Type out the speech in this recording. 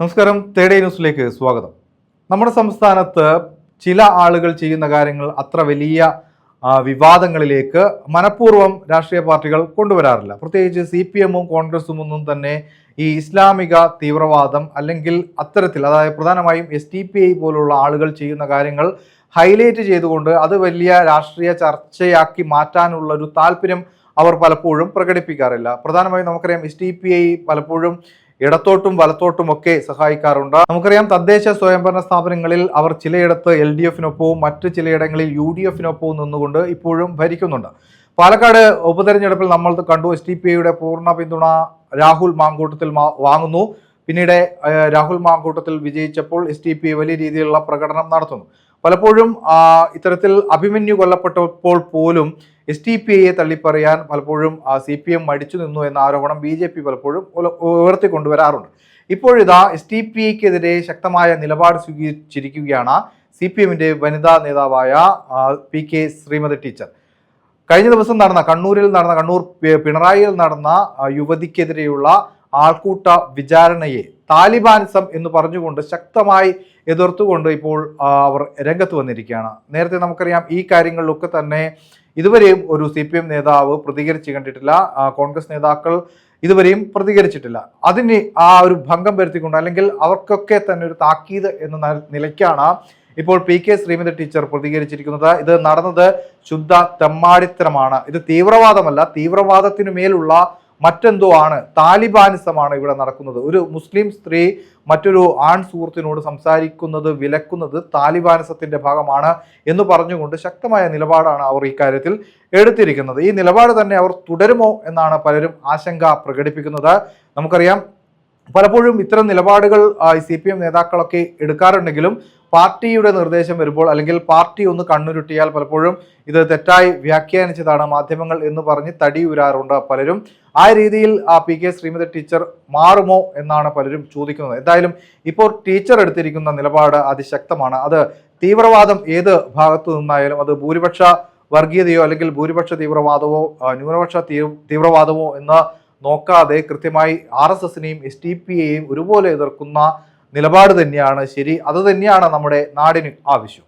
നമസ്കാരം. തേടേ ന്യൂസിലേക്ക് സ്വാഗതം. നമ്മുടെ സംസ്ഥാനത്ത് ചില ആളുകൾ ചെയ്യുന്ന കാര്യങ്ങൾ അത്ര വലിയ വിവാദങ്ങളിലേക്ക് മനഃപൂർവം രാഷ്ട്രീയ പാർട്ടികൾ കൊണ്ടുവരാറില്ല. പ്രത്യേകിച്ച് സി പി എമ്മും കോൺഗ്രസും ഒന്നും തന്നെ ഈ ഇസ്ലാമിക തീവ്രവാദം അല്ലെങ്കിൽ അത്തരത്തിൽ അതായത് പ്രധാനമായും എസ് ടി പി ഐ പോലുള്ള ആളുകൾ ചെയ്യുന്ന കാര്യങ്ങൾ ഹൈലൈറ്റ് ചെയ്തുകൊണ്ട് അത് വലിയ രാഷ്ട്രീയ ചർച്ചയാക്കി മാറ്റാനുള്ള ഒരു താല്പര്യം അവർ പലപ്പോഴും പ്രകടിപ്പിക്കാറില്ല. പ്രധാനമായും നമുക്കറിയാം എസ് ടി പി ഐ പലപ്പോഴും ഇടത്തോട്ടും വലത്തോട്ടും ഒക്കെ സഹായിക്കാറുണ്ട്. നമുക്കറിയാം തദ്ദേശ സ്വയംഭരണ സ്ഥാപനങ്ങളിൽ അവർ ചിലയിടത്ത് എൽ ഡി എഫിനൊപ്പവും മറ്റു ചിലയിടങ്ങളിൽ യു ഡി എഫിനൊപ്പവും നിന്നുകൊണ്ട് ഇപ്പോഴും ഭരിക്കുന്നുണ്ട്. പാലക്കാട് ഉപതെരഞ്ഞെടുപ്പിൽ നമ്മൾ കണ്ടു എസ് ഡി പി ഐയുടെ പൂർണ പിന്തുണ രാഹുൽ മാങ്കൂട്ടത്തിൽ വാങ്ങുന്നു. പിന്നീട് രാഹുൽ മാങ്കൂട്ടത്തിൽ വിജയിച്ചപ്പോൾ എസ് പി വലിയ രീതിയിലുള്ള പ്രകടനം നടത്തുന്നു. പലപ്പോഴും ഇത്തരത്തിൽ അഭിമന്യു കൊല്ലപ്പെട്ടപ്പോൾ പോലും എസ് ടി പി ഐയെ തള്ളിപ്പറയാൻ പലപ്പോഴും സി പി എം മടിച്ചു നിന്നു എന്ന ആരോപണം ബി ജെ പി പലപ്പോഴും ഉയർത്തിക്കൊണ്ടുവരാറുണ്ട് ഇപ്പോഴിതാ എസ് ടി പി ഐക്കെതിരെ ശക്തമായ നിലപാട് സ്വീകരിച്ചിരിക്കുകയാണ് സി പി എമ്മിന്റെ വനിതാ നേതാവായ പി കെ ശ്രീമതി ടീച്ചർ. കഴിഞ്ഞ ദിവസം നടന്ന കണ്ണൂരിൽ നടന്ന കണ്ണൂർ പിണറായിയിൽ നടന്ന യുവതിക്കെതിരെയുള്ള ആൾക്കൂട്ട വിചാരണയെ താലിബാനിസം എന്ന് പറഞ്ഞുകൊണ്ട് ശക്തമായി എതിർത്തുകൊണ്ട് ഇപ്പോൾ അവർ രംഗത്ത് വന്നിരിക്കുകയാണ്. നേരത്തെ നമുക്കറിയാം ഈ കാര്യങ്ങളിലൊക്കെ തന്നെ ഇതുവരെയും ഒരു സി പി എം നേതാവ് പ്രതികരിച്ച് കണ്ടിട്ടില്ല. കോൺഗ്രസ് നേതാക്കൾ ഇതുവരെയും പ്രതികരിച്ചിട്ടില്ല. അതിന് ആ ഒരു ഭംഗം വരുത്തിക്കൊണ്ട് അല്ലെങ്കിൽ അവർക്കൊക്കെ തന്നെ ഒരു താക്കീത് എന്ന നിലയ്ക്കാണ് ഇപ്പോൾ പി കെ ശ്രീമതി ടീച്ചർ പ്രതികരിച്ചിരിക്കുന്നത്. ഇത് നടന്നത് ശുദ്ധ തെമ്മാടിത്തരമാണ്. ഇത് തീവ്രവാദമല്ല തീവ്രവാദത്തിനു മേലുള്ള മറ്റെന്തോ ആണ് താലിബാനിസമാണ് ഇവിടെ നടക്കുന്നത്. ഒരു മുസ്ലിം സ്ത്രീ മറ്റൊരു ആൺ സുഹൃത്തിനോട് സംസാരിക്കുന്നത് വിലക്കുന്നത് താലിബാനിസത്തിന്റെ ഭാഗമാണ് എന്ന് പറഞ്ഞുകൊണ്ട് ശക്തമായ നിലപാടാണ് അവർ ഇക്കാര്യത്തിൽ എടുത്തിരിക്കുന്നത്. ഈ നിലപാട് തന്നെ അവർ തുടരുമോ എന്നാണ് പലരും ആശങ്ക പ്രകടിപ്പിക്കുന്നത്. നമുക്കറിയാം പലപ്പോഴും ഇത്തരം നിലപാടുകൾ സി പി എം നേതാക്കളൊക്കെ എടുക്കാറുണ്ടെങ്കിലും പാർട്ടിയുടെ നിർദ്ദേശം വരുമ്പോൾ അല്ലെങ്കിൽ പാർട്ടി ഒന്ന് കണ്ണുരുട്ടിയാൽ പലപ്പോഴും ഇത് തെറ്റായി വ്യാഖ്യാനിച്ചതാണ് മാധ്യമങ്ങൾ എന്ന് പറഞ്ഞ് തടി ഉരാറുണ്ട് പലരും. ആ രീതിയിൽ ആ പി കെ ശ്രീമതി ടീച്ചർ മാറുമോ എന്നാണ് പലരും ചോദിക്കുന്നത്. എന്തായാലും ഇപ്പോൾ ടീച്ചർ എടുത്തിരിക്കുന്ന നിലപാട് അതിശക്തമാണ്. അത് തീവ്രവാദം ഏത് ഭാഗത്തു നിന്നായാലും അത് ഭൂരിപക്ഷ വർഗീയതയോ അല്ലെങ്കിൽ ഭൂരിപക്ഷ തീവ്രവാദമോ ന്യൂനപക്ഷ തീവ്രവാദമോ എന്ന് നോക്കാതെ കൃത്യമായി ആർ എസ് എസിനെയും എസ് ടി പി എയും ഒരുപോലെ എതിർക്കുന്ന നിലപാട് തന്നെയാണ് ശരി. അത് തന്നെയാണ് നമ്മുടെ നാടിന് ആവശ്യം.